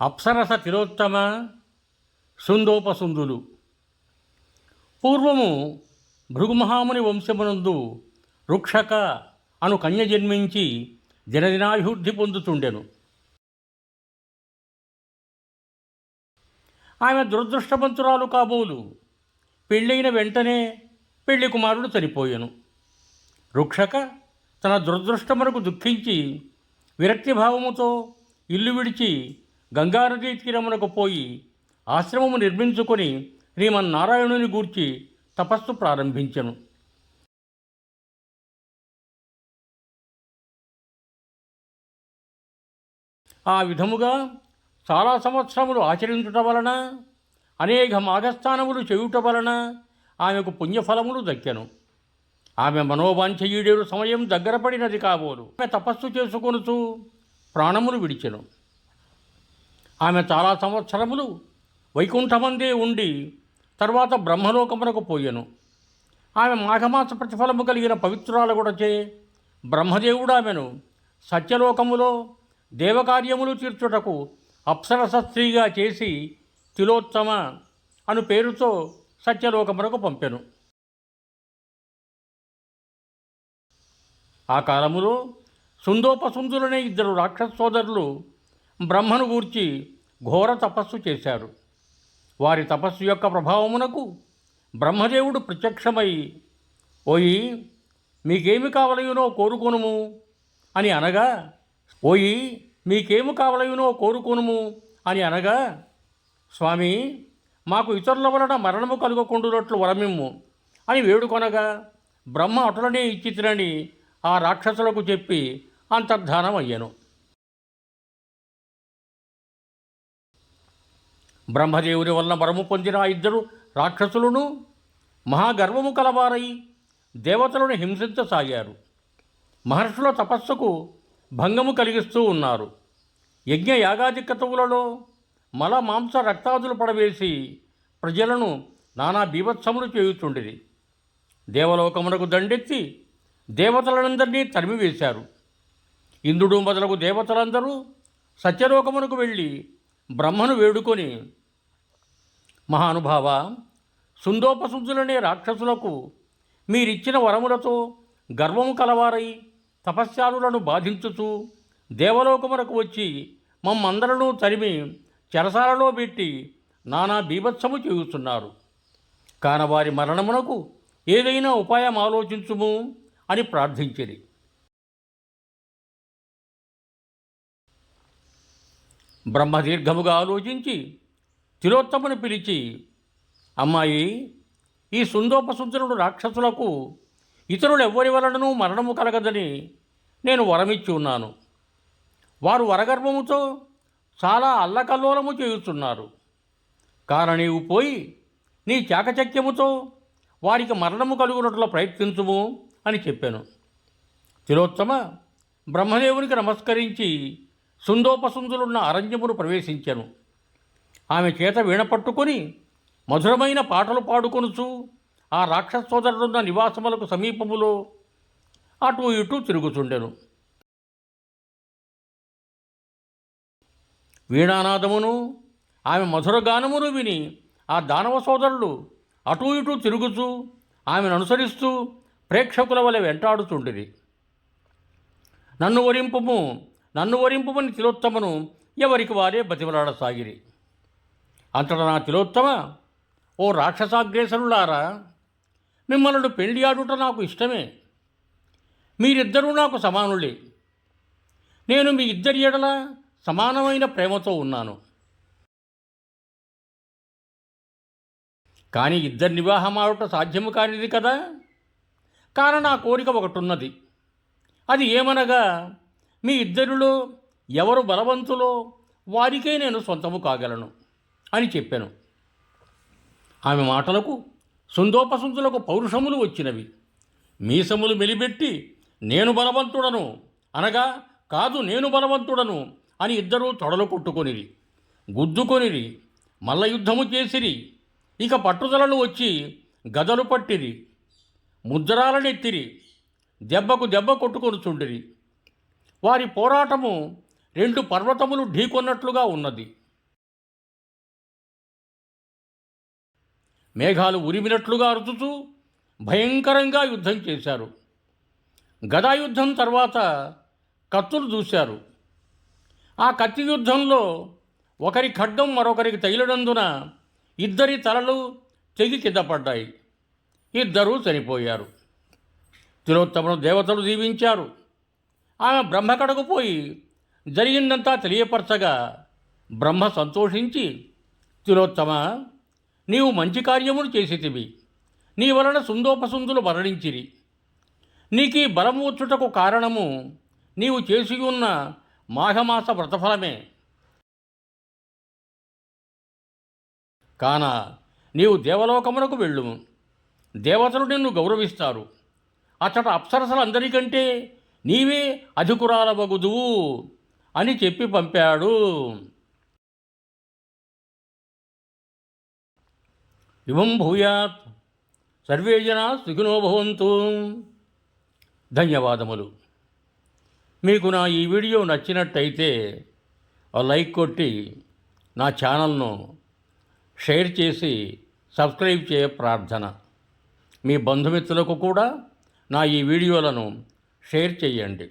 అప్సరస తిలోత్తమ సుందోపసుందులు. పూర్వము భృగుమహాముని వంశమునందు రుక్షక అను కన్య జన్మించి దినదినాభివృద్ధి పొందుతుండెను. ఆమె దురదృష్టవంతురాలు కాబోలు. పెళ్ళైన వెంటనే పెళ్ళి కుమారుడు చనిపోయాను. రుక్షక తన దురదృష్టమునకు దుఃఖించి విరక్తి భావముతో ఇల్లు విడిచి గంగానదీ తీరమునకు పోయి ఆశ్రమము నిర్మించుకొని శ్రీమన్నారాయణుని గూర్చి తపస్సు ప్రారంభించెను. ఆ విధముగా చాలా సంవత్సరములు ఆచరించుట వలన అనేక మాఘస్థానములు చేయుట వలన ఆమెకు పుణ్యఫలములు దక్కెను. ఆమె మనోవాంఛ సమయం దగ్గర పడినది కాబోలు. ఆమె తపస్సు చేసుకొనుచు ప్రాణములు విడిచెను. ఆమె చాలా సంవత్సరములు వైకుంఠమందే ఉండి తర్వాత బ్రహ్మలోకమునకు పోయెను. ఆమె మాఘమాస ప్రతిఫలము కలిగిన పవిత్రాల చే బ్రహ్మదేవుడు ఆమెను సత్యలోకములో దేవకార్యములు తీర్చుటకు అప్సరస స్త్రీగా చేసి తిలోత్తమ అను పేరుతో సత్యలోకమునకు పంపెను. ఆ కాలములో సుందోపసుందులనే ఇద్దరు రాక్షస సోదరులు బ్రహ్మను గూర్చి ఘోర తపస్సు చేశారు. వారి తపస్సు యొక్క ప్రభావమునకు బ్రహ్మదేవుడు ప్రత్యక్షమై ఓయి మీకేమి కావలయునో కోరుకొనుము అని అనగా ఓయి మీకేమి కావలయునో కోరుకొనుము అని అనగా స్వామి మాకు ఇతరుల వలన మరణము కలుగకుండునట్లు వరమిమ్ము అని వేడుకొనగా బ్రహ్మ అటులనే ఇచ్చితినని ఆ రాక్షసులకు చెప్పి అంతర్ధానం అయ్యను బ్రహ్మదేవుని వలన వరము పొందిన ఆ ఇద్దరు రాక్షసులను మహాగర్వము కలవారై దేవతలను హింసించసాగారు. మహర్షుల తపస్సుకు భంగము కలిగిస్తూ ఉన్నారు. యజ్ఞ యాగాది క్రతువులలో మల మాంస రక్తాదులు పడవేసి ప్రజలను నానా బీభత్సములు చేయుచుండిరి. దేవలోకమునకు దండెత్తి దేవతలందరినీ తరిమివేశారు. ఇంద్రుడు మొదలగు దేవతలందరూ సత్యలోకమునకు వెళ్ళి బ్రహ్మను వేడుకొని మహానుభావ సుందోపశుద్ధులనే రాక్షసులకు మీరిచ్చిన వరములతో గర్వము కలవారై తపశ్చారులను బాధించుచు దేవలోకమునకు వచ్చి మమ్మందరను తరిమి చెరసాలలో పెట్టి నానా బీభత్సము చేయుచున్నారు. కాన వారి మరణమునకు ఏదైనా ఉపాయం ఆలోచించుము అని ప్రార్థించిరి. బ్రహ్మదీర్ఘముగా ఆలోచించి తిలోత్తముని పిలిచి అమ్మాయి ఈ సుందోపసుందరుడు రాక్షసులకు ఇతరులు ఎవ్వరి వలనను మరణము కలగదని నేను వరమిచ్చి ఉన్నాను. వారు వరగర్భముతో చాలా అల్లకల్లోలము చేయుచున్నారు. కాన నీవు పోయి నీ చాకచక్యముతో వారికి మరణము కలుగునట్లు ప్రయత్నించుము అని చెప్పాను. తిలోత్తమ బ్రహ్మదేవునికి నమస్కరించి సుందోపసుందులున్న అరణ్యమును ప్రవేశించాను. ఆమె చేత వీణ పట్టుకొని మధురమైన పాటలు పాడుకొనుచు ఆ రాక్షస సోదరుడున్న నివాసములకు సమీపములో అటు ఇటు తిరుగుచుండెను. వీణానాదమును ఆమె మధుర గానమును విని ఆ దానవ సోదరులు అటు ఇటు తిరుగుచూ ఆమెను అనుసరిస్తూ ప్రేక్షకుల వలె వెంటాడుచుండిరి. నన్ను వరింపుము నన్ను వరింపుమని తిలోత్తమను ఎవరికి వారే బతిమలాడసాగిరి. అంతటా నా తిలోత్తమ? ఓ రాక్షసాగ్రేసరులారా మిమ్మల్ని పెళ్ళి ఆడుట నాకు ఇష్టమే. మీరిద్దరూ నాకు సమానులే. నేను మీ ఇద్దరి ఎడల సమానమైన ప్రేమతో ఉన్నాను. కానీ ఇద్దరి వివాహం ఆడుట సాధ్యము కానిది కదా? కారణ నా కోరిక ఒకటి ఉన్నది అది ఏమనగా మీ ఇద్దరిలో ఎవరు బలవంతులో వారికే నేను సొంతము కాగలను. అని చెప్పాను. ఆమె మాటలకు సుందోపసుందులకు పౌరుషములు వచ్చినవి. మీసములు మెలిబెట్టి నేను బలవంతుడను అనగా కాదు నేను బలవంతుడను అని ఇద్దరూ తొడలు కొట్టుకొనిరి. గుద్దుకొనిరి మల్ల యుద్ధము చేసిరి ఇక పట్టుదలలు వచ్చి గదలు పట్టిరి ముద్రాలనెత్తిరి దెబ్బకు దెబ్బ కొట్టుకొనుచుండిరి. వారి పోరాటము రెండు పర్వతములు ఢీకొన్నట్లుగా ఉన్నది. మేఘాలు ఉరిమినట్లుగా అరుచుతూ భయంకరంగా యుద్ధం చేశారు. గదాయుద్ధం తర్వాత కత్తులు చూశారు ఆ కత్తి యుద్ధంలో ఒకరి ఖడ్డం మరొకరికి తగిలడందున ఇద్దరి తలలు తెగి కింద పడ్డాయి ఇద్దరూ చనిపోయారు. తిలోత్తమను దేవతలు దీవించారు. ఆమె బ్రహ్మకడకు పోయి జరిగిందంతా తెలియపరచగా బ్రహ్మ సంతోషించి తిలోత్తమ నీవు మంచి కార్యములు చేసితివి. నీ వలన సుందోపసుందులు మరణించిరి. నీకీ బలము వచ్చుటకు కారణము నీవు చేసి ఉన్న మాఘమాస వ్రతఫలమే. కాన నీవు దేవలోకమునకు వెళ్ళుము. దేవతలు నిన్ను గౌరవిస్తారు. అచ్చట అప్సరసలందరికంటే నీవే అధికురాలవగుదువు అని చెప్పి పంపాడు. ఇవం భూయాత్. సర్వే జనా సుఖినో భవంతు. ధన్యవాదములు. మీకు నా ఈ వీడియో నచ్చినట్టయితే లైక్ కొట్టి నా ఛానల్ను షేర్ చేసి సబ్స్క్రైబ్ చేయ ప్రార్థన. మీ బంధుమిత్రులకు కూడా నా ఈ వీడియోలను షేర్ చేయండి.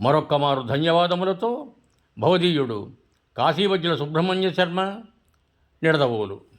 మరొక్క మారు ధన్యవాదములతో భవదీయుడు కాశీవజ్ర సుబ్రహ్మణ్య శర్మ నిడదవోలు.